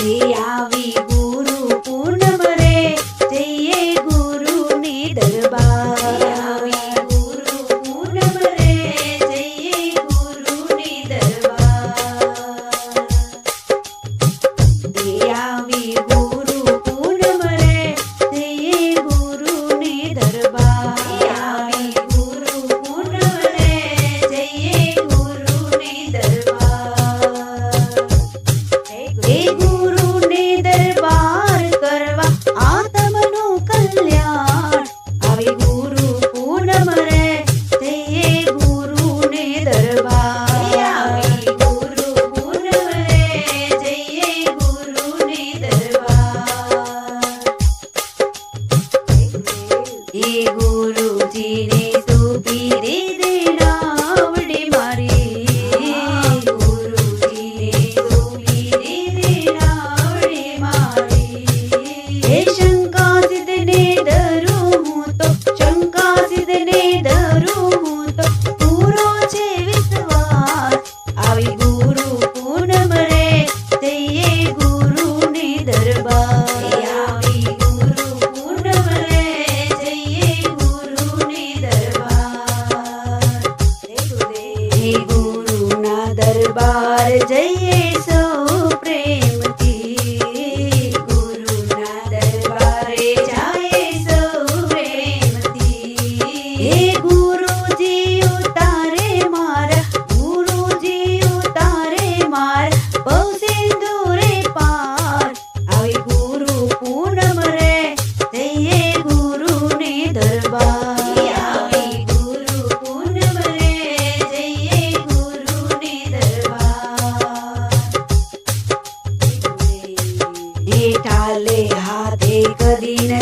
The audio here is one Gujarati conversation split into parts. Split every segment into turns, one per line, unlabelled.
Hey, Avi. Cuba.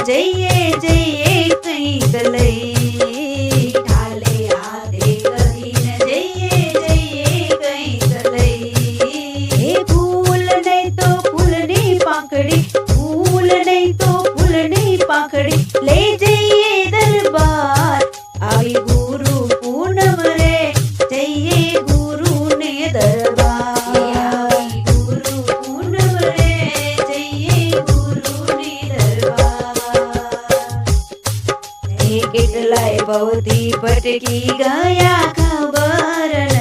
这样。કેટલાય ભૌથી ભટકી ગયા ખબર